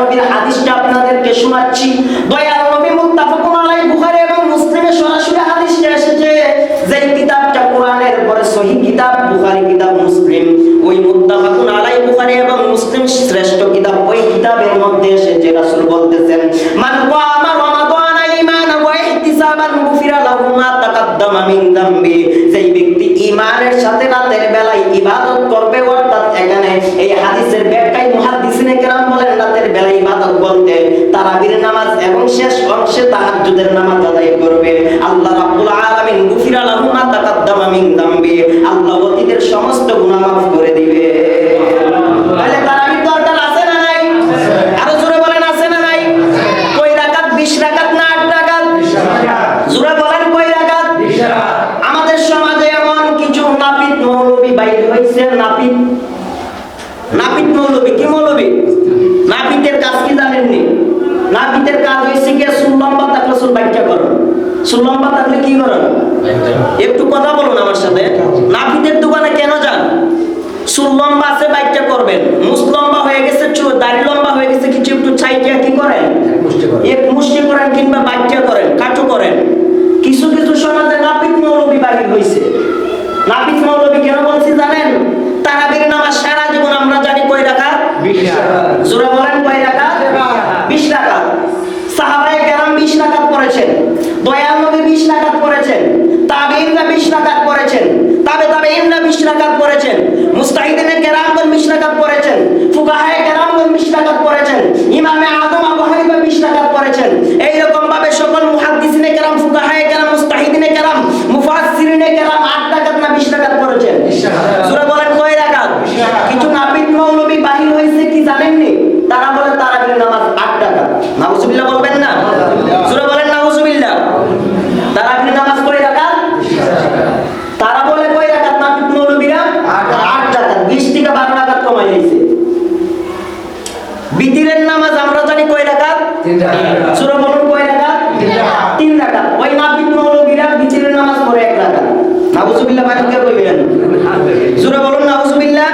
নবীর হাদিসটা আপনাদেরকে শোনাচ্ছি। দয়াল নবী মুত্তাফাকুন আলাইহি বুখারী এবং মুসলিমে সরাসরি হাদিসটা এসেছে যেই কিতাবটা কোরআনের পরে সহিহ কিতাব, বুখারী কিতাব, মুসলিম। ওই মুত্তাফাকুন আলাইহি বুখারী এবং মুসলিম শ্রেষ্ঠ কিতাব ওই কিতাবের মধ্যে এসেছে, রাসূল বলতেছেন, মান কামা রমাদান ঈমানান ওয়া ইহতিসাবান গুফিরা লাহু মা তাকাদ্দামা মিন দামবি। যেই ব্যক্তি ঈমানের সাথে রাতের বেলায় ইবাদত করবে, অর্থাৎ এখানে এই বেলায় ইবাদত বলতে তারাবির নামাজ এবং শেষ অংশে তাহাজ্জুদের নামাজ আদায় করবে আল্লাহ রাব্বুল আলামিন গুফিরা লাহু মা তাকাদ্দামা মিন দামবি। আল্লাহ অতীতের সমস্ত গুনাহ মাফ করে দিবে তাহলে তারাবির দরকার আছে না নাই? আরও জোরে বলেন, আছে না নাই? কই রাকাত 20 রাকাত না 8 রাকাত? জোরে বলেন কই রাকাত? আমাদের সমাজে এমন কিছু নাপিত মৌলবী বাইরে হয়েছে, নাপিত? নাপিত মৌলবী, কি মৌলবী? নাপিতের কাজ কি জানেননি? নাপিতের কাজ হয়েছে কি সুলম্বা থাকলে সুল ব্যাখ্যা করো। সুলম্বা থাকলে কি করেন? একটু কথা বলুন আমার সাথে। নাপিতের দোকানে কেন যান? চুল লম্বা আছে বাইকটা করবেন। মুস লম্বা হয়ে গেছে দাড়ি লম্বা হয়ে গেছে কিছু একটু ছাইটিয়া কি করেন? এক মুষ্টি করেন কিংবা বাইকটা করেন কাটু করেন। কিছু কিছু সমাজে নাপিত মৌলবি বাড়ি হয়েছে নাপিত মৌলবি কেন বলছি জানেন? তারাবির নামাজ সারা জীবন আমরা জানি কয় রাখা? জোরে বলেন কয় রাখা বিশ রাখা সাহাবায়ে কেরাম বিশ রাকাত পড়েছেন দয়াল নবী বিশ রাকাত পড়েছেন তাবেইনরা বিশ রাকাত পড়েছেন তাবে তাবেইনরা বিশ রাকাত পড়েছেন মুস্তাহিদিনে কেরামগণ বিশ রাকাত পড়েছেন ফুকাহায়ে কেরামগণ বিশ রাকাত পড়েছেন ইমামে আদম আবু হানিফা বিশ রাকাত পড়েছেন এই রকম ভাবে সকল মুহাদ্দিসিনে কেরাম ফুকাহায়ে কেরাম মুস্তাহিদিনে কেরাম মুফাসসিরিনে কেরাম আট রাকাত না বিশ রাকাত পড়েছেন সূরা বলেন কয় রাকাত কিছু নাপিত মৌলবী বাহির হয়েছে কি জানেননি তারা বলে তারাবির নামাজ আট টাকা নাউজুবিল্লাহ বলবেন না সূরা বলেন নাউজুবিল্লাহ তারাবির নামাজ কয় রাকাত তারা বলে কয় রাকাত নাপিত মৌলবীরা আট টাকা বিশ থেকে টাকা বিতিরের নামাজ আমরা জানি কয় রাকাত? সূরা বলুন কয় রাকাত? তিন রাকাত। ওই নাপিত মৌলবীরা বিতিরের নামাজ পড়ে এক রাকাত। নাউজুবিল্লাহ বাইরে কইবেন সূরা বলুন নাউজুবিল্লাহ।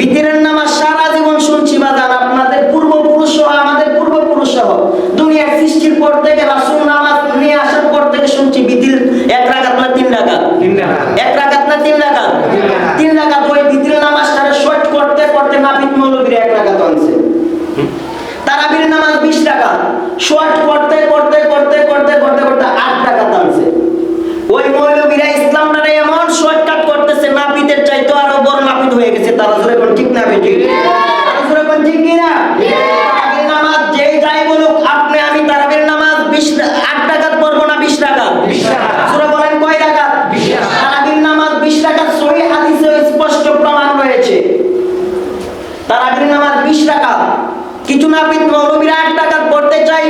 বিতিরের নামাজ সারা জীবন শুনছি বাজান আপনাদের পূর্বপুরুষ সহ আমাদের পূর্বপুরুষ সহ দুনিয়ার সৃষ্টির পর থেকে রাসূল নামাজ নিয়ে আসার পর থেকে শুনছি বিতির এক রাকাত না তিন রাকাত? এক রাকাত না তিন রাকাত। তিন রাকাত ওই বিতির নামাজটারে শর্ট করতে করতে নাপিত মৌলবীর এক রাকাত আনছে। তারাবির নামাজ বিশ টাকা শর্ট করতে করতে করতে করতে করতে করতে আট টাকা আনছে। ওই মৌলবীরা ইসলামটা এমন শর্টকাট করতেছে, নাপিতের চাইতো আরও বড় নাপিত হয়ে গেছে। তারা জোরে ঠিক না ঠিক জোরে ঠিক কি কিছু নাপিত মৌলবীরা আট টাকা পড়তে চাই।